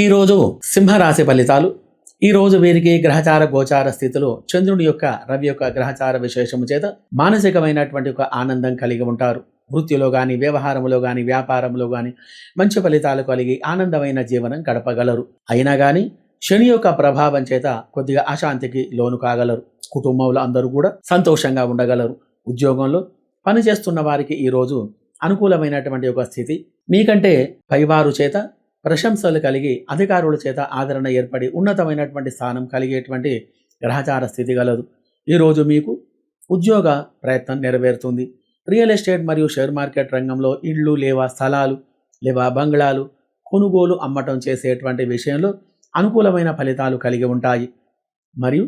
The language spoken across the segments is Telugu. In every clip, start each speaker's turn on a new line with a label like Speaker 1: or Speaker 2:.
Speaker 1: ఈరోజు సింహరాశి ఫలితాలు. ఈరోజు వీరికి గ్రహచార గోచార స్థితిలో. చంద్రుని యొక్క రవి యొక్క గ్రహచార విశేషము చేత మానసికమైనటువంటి ఒక ఆనందం కలిగి ఉంటారు. వృత్తిలో కానీ వ్యవహారంలో కానీ వ్యాపారంలో కానీ మంచి ఫలితాలు కలిగి ఆనందమైన జీవనం గడపగలరు. అయినా కానీ శని యొక్క ప్రభావం చేత కొద్దిగా అశాంతికి లోను కాగలరు. కుటుంబంలో అందరూ కూడా సంతోషంగా ఉండగలరు. ఉద్యోగంలో పనిచేస్తున్న వారికి ఈరోజు అనుకూలమైనటువంటి ఒక స్థితి. మీకంటే పైవారు చేత ప్రశంసలు కలిగి అధికారుల చేత ఆదరణ ఏర్పడి ఉన్నతమైనటువంటి స్థానం కలిగేటువంటి గ్రహచార స్థితి కలదు ఈరోజు మీకు ఉద్యోగ ప్రయత్నం నెరవేరుతుంది. రియల్ ఎస్టేట్ మరియు షేర్ మార్కెట్ రంగంలో ఇళ్ళు లేవా స్థలాలు లేవా బంగ్లాలు కొనుగోలు అమ్మటం చేసేటువంటి విషయంలో అనుకూలమైన ఫలితాలు కలిగి ఉంటాయి. మరియు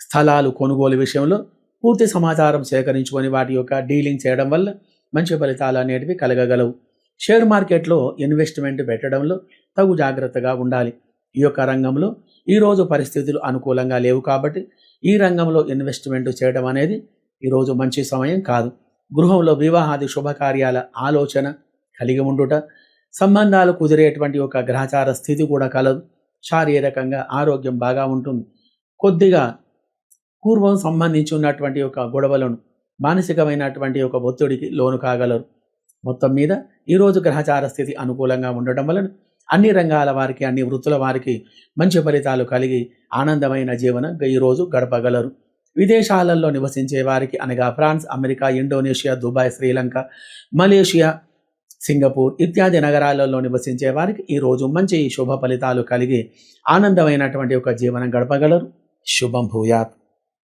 Speaker 1: స్థలాలు కొనుగోలు విషయంలో పూర్తి సమాచారం సేకరించుకొని వాటి యొక్క డీలింగ్ చేయడం వల్ల మంచి ఫలితాలు అనేటివి కలగగలవు. షేర్ మార్కెట్లో ఇన్వెస్ట్మెంట్ పెట్టడంలో తగు జాగ్రత్తగా ఉండాలి. ఈ యొక్క రంగంలో ఈరోజు పరిస్థితులు అనుకూలంగా లేవు కాబట్టి ఈ రంగంలో ఇన్వెస్ట్మెంట్ చేయడం అనేది ఈరోజు మంచి సమయం కాదు. గృహంలో వివాహాది శుభకార్యాల ఆలోచన కలిగి ఉండుట సంబంధాలు కుదిరేటువంటి ఒక గ్రహచార స్థితి కూడా కలదు. శారీరకంగా ఆరోగ్యం బాగా ఉంటుంది. కొద్దిగా పూర్వం సంబంధించి ఉన్నటువంటి ఒక గొడవలను మానసికమైనటువంటి ఒక ఒత్తిడికి లోను కాగలరు. మొత్తం మీద ఈరోజు గ్రహచార స్థితి అనుకూలంగా ఉండటం వలన అన్ని రంగాల వారికి అన్ని వృత్తుల వారికి మంచి ఫలితాలు కలిగి ఆనందమైన జీవనం ఈరోజు గడపగలరు. విదేశాలలో నివసించే వారికి అనగా France America Indonesia Dubai Sri Lanka Malaysia Singapore ఇత్యాది నగరాలలో నివసించే వారికి ఈరోజు మంచి శుభ ఫలితాలు కలిగి ఆనందమైనటువంటి ఒక జీవనం గడపగలరు. శుభం భూయాత్.